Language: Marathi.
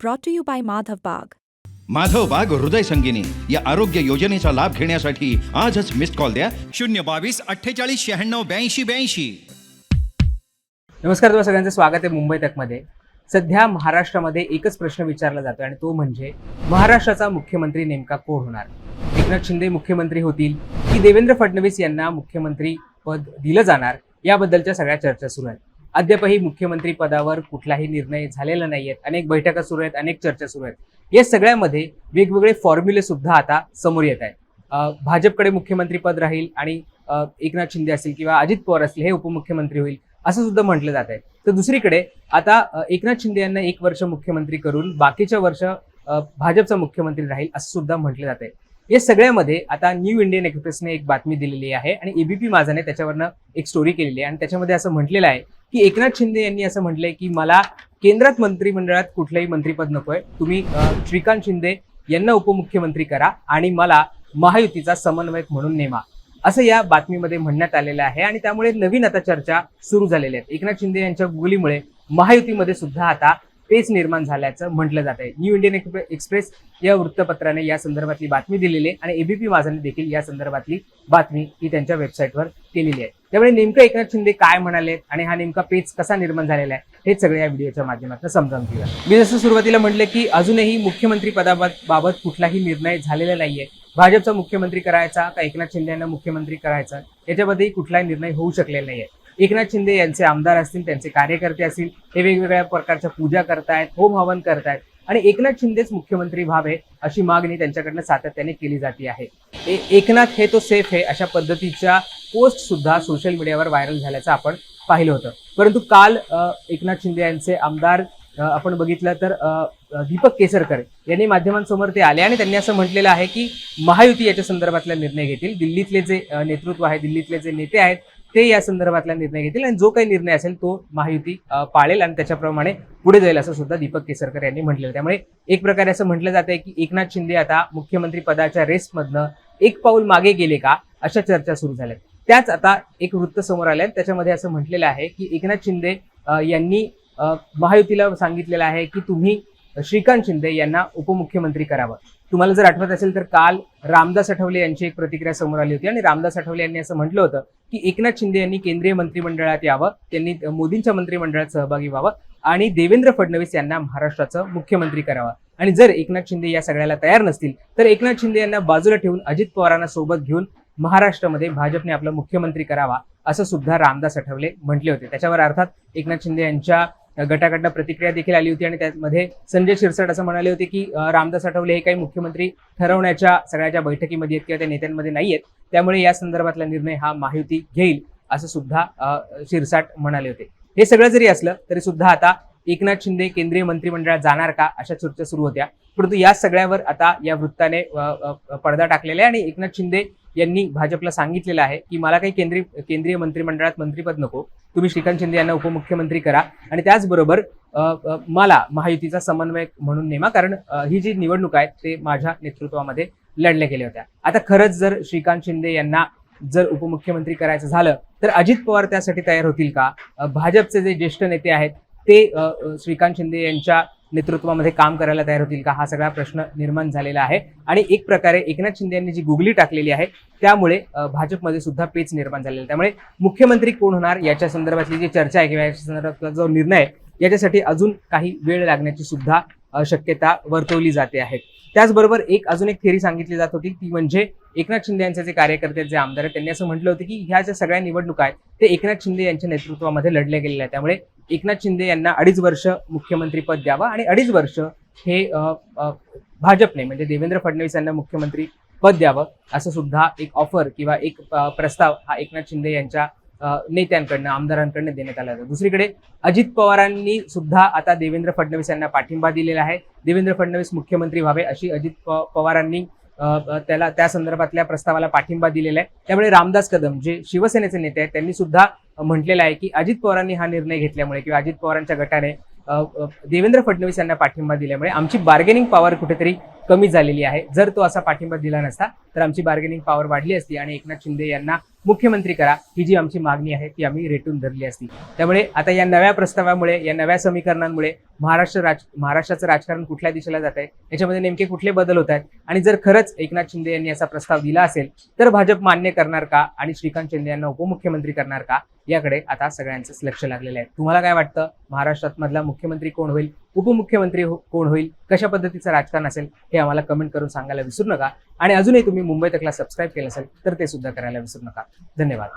brought to you by Madhav Bag. Madhav बाग हृदय संगिनी या आरोग्य योजनेचा लाभ घेण्यासाठी आजच मिस्ड कॉल द्या. शून्य बावीस अठ्ठेचाळीस शहाण्णव ब्याऐंशी ब्याऐंशी. नमस्कार तुम्हा सगळ्यांचं. स्वागत आहे मुंबई तकमध्ये. सध्या महाराष्ट्रामध्ये एकच प्रश्न विचारला जातो आणि तो म्हणजे महाराष्ट्राचा मुख्यमंत्री नेमका कोण होणार? एकनाथ शिंदे मुख्यमंत्री होतील की देवेंद्र फडणवीस यांना मुख्यमंत्री पद दिलं जाणार? याबद्दलच्या सगळ्या चर्चा सुरू आहेत. अद्यापही मुख्यमंत्री पदावर कुठलाही निर्णय झालेला नाही आहेत अनेक बैठका सुरू आहेत अनेक चर्चा सुरू आहेत. या सगळ्यामध्ये वेगवेगळे फॉर्म्युले सुद्धा आता समोर येत आहेत. भाजपकडे मुख्यमंत्री पद राहील आणि एकनाथ शिंदे असतील किंवा अजित पवार असतील हे उपमुख्यमंत्री होईल असं सुद्धा म्हटलं जात आहे. तर दुसरीकडे आता एकनाथ शिंदे यांना एक वर्ष मुख्यमंत्री करून बाकीच्या वर्ष भाजपचा मुख्यमंत्री राहील असं सुद्धा म्हटलं जात आहे. या सगळ्यामध्ये आता न्यू इंडियन एक्सप्रेसने एक बातमी दिलेली आहे आणि एबीपी माझाने त्याच्यावरनं एक स्टोरी केलेली आहे आणि त्याच्यामध्ये असं म्हटलेलं आहे की एकनाथ शिंदे यांनी असं म्हटलंय की मला केंद्रात मंत्रिमंडळात कुठलंही मंत्रीपद नकोय. तुम्ही श्रीकांत शिंदे यांना उपमुख्यमंत्री करा आणि मला महायुतीचा समन्वयक म्हणून नेमा. असं या बातमीमध्ये म्हणण्यात आलेलं आहे आणि त्यामुळे नवीन आता चर्चा सुरू झालेल्या आहेत. एकनाथ शिंदे यांच्या गुगलीमुळे महायुतीमध्ये सुद्धा आता पेच निर्माण झाल्याचं म्हटलं जात आहे. न्यू इंडियन एक्सप्रेस या वृत्तपत्राने या संदर्भातली बातमी दिलेली आहे आणि एबीपी माझाने देखील या संदर्भातली बातमी ही त्यांच्या वेबसाईटवर केलेली आहे. त्यामुळे नेमकं एकनाथ शिंदे काय म्हणाले आणि हा नेमका पेच कसा निर्माण झालेला आहे हे सगळं या व्हिडिओच्या माध्यमातून समजावून घेऊया. मी जसं सुरुवातीला म्हटलं की अजूनही मुख्यमंत्री पदाबाबत कुठलाही निर्णय झालेला नाहीये. भाजपचा मुख्यमंत्री करायचा का एकनाथ शिंदे यांना मुख्यमंत्री करायचा? याच्यामध्येही कुठलाही निर्णय होऊ शकलेला नाहीये. एकनाथ शिंदे यांचे आमदार असतील त्यांचे कार्यकर्ते असतील हे वेगवेगळ्या प्रकारच्या पूजा करतायत होम हवन करतायत. आणि एकनाथ शिंदेच मुख्यमंत्री व्हावे अशी मागणी त्यांच्याकडनं सातत्याने केली जाते आहे. ए- एकनाथ हे तो सेफ आहे अशा पद्धतीच्या पोस्ट सुद्धा सोशल मीडियावर व्हायरल झाल्याचं आपण पाहिलं होतं. परंतु काल एकनाथ शिंदे यांचे आमदार आपण बघितलं तर दीपक केसरकर यांनी माध्यमांसमोर ते आले आणि त्यांनी असं म्हटलेलं आहे की महायुती याच्या संदर्भातला निर्णय घेतील. दिल्लीतले जे नेतृत्व आहे दिल्लीतले जे नेते आहेत ते या संदर्भातला निर्णय घेतील आणि जो काही निर्णय असेल तो महायुती पाळेल आणि त्याच्याप्रमाणे पुढे जाईल असं सुद्धा दीपक केसरकर यांनी म्हटलेलं त्यामुळे एक प्रकारे असं म्हटलं जात आहे की एकनाथ शिंदे आता मुख्यमंत्री पदाच्या रेसमधनं एक पाऊल मागे गेले का अशा चर्चा सुरू झाल्या त्याच आता एक वृत्त समोर आलं त्याच्यामध्ये असं म्हटलेलं आहे की एकनाथ शिंदे यांनी महायुतीला सांगितलेलं आहे की तुम्ही श्रीकांत शिंदे यांना उपमुख्यमंत्री करावं. तुम्हाला जर आठवत असेल तर काल रामदास आठवले यांची एक प्रतिक्रिया समोर आली होती आणि रामदास आठवले यांनी असं म्हटलं होतं की एकनाथ शिंदे यांनी केंद्रीय मंत्रिमंडळात यावं त्यांनी मोदींच्या मंत्रिमंडळात सहभागी व्हावं आणि देवेंद्र फडणवीस यांना महाराष्ट्राचं मुख्यमंत्री करावं. आणि जर एकनाथ शिंदे या सगळ्याला तयार नसतील तर एकनाथ शिंदे यांना बाजूला ठेवून अजित पवारांना सोबत घेऊन महाराष्ट्रामध्ये भाजपने आपला मुख्यमंत्री करावा असं सुद्धा रामदास आठवले म्हटले होते. त्याच्यावर अर्थात एकनाथ शिंदे यांच्या गटाकडनं प्रतिक्रिया देखील आली होती आणि त्यामध्ये संजय शिरसाट असं म्हणाले होते की रामदास आठवले हे काही मुख्यमंत्री ठरवण्याच्या सगळ्याच्या बैठकीमध्ये आहेत किंवा त्या नेत्यांमध्ये नाही आहेत. त्यामुळे या संदर्भातला निर्णय हा महायुती घेईल असं सुद्धा शिरसाट म्हणाले होते. हे सगळं जरी असलं तरी सुद्धा आता एकनाथ शिंदे केंद्रीय मंत्रिमंडळात जाणार का अशा चर्चा सुरू होत्या. परंतु या सगळ्यावर आता या वृत्ताने पडदा टाकलेला आहे आणि एकनाथ शिंदे यांनी भाजपला सांगितलेलं आहे की मला काही केंद्रीय केंद्रीय मंत्रिमंडळात मंत्रीपद नको. तुम्ही श्रीकांत शिंदे यांना उपमुख्यमंत्री करा. आणि त्याचबरोबर मला महायुतीचा समन्वयक म्हणून नेमा कारण ही जी निवडणूक आहे ते माझ्या नेतृत्वामध्ये लढल्या गेल्या होत्या. आता खरंच जर श्रीकांत शिंदे यांना जर उपमुख्यमंत्री करायचं झालं तर अजित पवार त्यासाठी तयार होतील का? भाजपचे जे ज्येष्ठ नेते आहेत ते श्रीकांत शिंदे यांच्या नेतृत्वामध्ये काम करायला तयार होतील का हा सगळा प्रश्न निर्माण झालेला आहे. आणि एक प्रकारे एकनाथ शिंदे यांनी जी गुगली टाकलेली आहे त्यामुळे भाजपमध्ये सुद्धा पेच निर्माण झालेला आहे. त्यामुळे मुख्यमंत्री कोण होणार याच्या संदर्भातली जी चर्चा आहे किंवा याच्या संदर्भातला जो निर्णय आहे, याच्यासाठी अजून काही वेळ लागण्याची सुद्धा शक्यता वर्तवली जाते आहे त्याचबरोबर एक अजून एक थेरी सांगितली जात होती ती म्हणजे एकनाथ शिंदे यांचे जे कार्यकर्ते आहेत, जे आमदार आहेत त्यांनी असं म्हटलं होतं की ह्या ज्या सगळ्या निवडणुका आहेत ते एकनाथ शिंदे यांच्या नेतृत्वामध्ये लढल्या गेलेल्या आहेत. त्यामुळे एकनाथ शिंदे यांना अडीच वर्ष मुख्यमंत्रीपद द्यावं आणि अडीच वर्ष हे भाजपने म्हणजे देवेंद्र फडणवीस यांना मुख्यमंत्री पद द्यावं असं सुद्धा एक ऑफर किंवा एक प्रस्ताव हा एकनाथ शिंदे यांच्या नेत्यांकडनं आमदारांकडनं देण्यात आला होता. दुसरीकडे अजित पवारांनी सुद्धा आता देवेंद्र फडणवीस यांना पाठिंबा दिलेला आहे. देवेंद्र फडणवीस मुख्यमंत्री व्हावे अशी अजित पवारांनी त्याला त्या संदर्भातल्या प्रस्तावाला पाठिंबा दिलेला आहे. त्यामुळे रामदास कदम जे शिवसेनेचे नेते आहेत त्यांनी सुद्धा म्हटलेलं आहे की अजित पवारांनी हा निर्णय घेतल्यामुळे किंवा अजित पवारांच्या गटाने देवेंद्र फडणवीस यांना पाठिंबा दिल्यामुळे आमची बार्गेनिंग पॉवर कुठेतरी कमी झालेली आहे. जर तो असा पाठिंबा दिला नसता तर आमची बार्गेनिंग पॉवर वाढली असती आणि एकनाथ शिंदे यांना मुख्यमंत्री करा ही जी आमची मागणी आहे ती आम्ही रेटून धरली असती. त्यामुळे आता या नव्या प्रस्तावामुळे या नव्या समीकरणांमुळे महाराष्ट्र राज महाराष्ट्राचं राजकारण कुठल्या दिशेला जात आहे याच्यामध्ये नेमके कुठले बदल होत आहेत आणि जर खरंच एकनाथ शिंदे यांनी असा प्रस्ताव दिला असेल तर भाजप मान्य करणार का आणि श्रीकांत शिंदे यांना उपमुख्यमंत्री करणार का? याकडे आता सगळ्यांचंच लक्ष लागलेलं आहे. तुम्हाला काय वाटतं? महाराष्ट्रात मधला मुख्यमंत्री कोण होईल? उपमुख्यमंत्री हो- कोण होईल? कशा पद्धतीचं राजकारण असेल? हे आम्हाला कमेंट करून सांगायला विसरू नका. आणि अजूनही तुम्ही मुंबई तकला सबस्क्राईब केलं असेल तर ते सुद्धा करायला विसरू नका. धन्यवाद.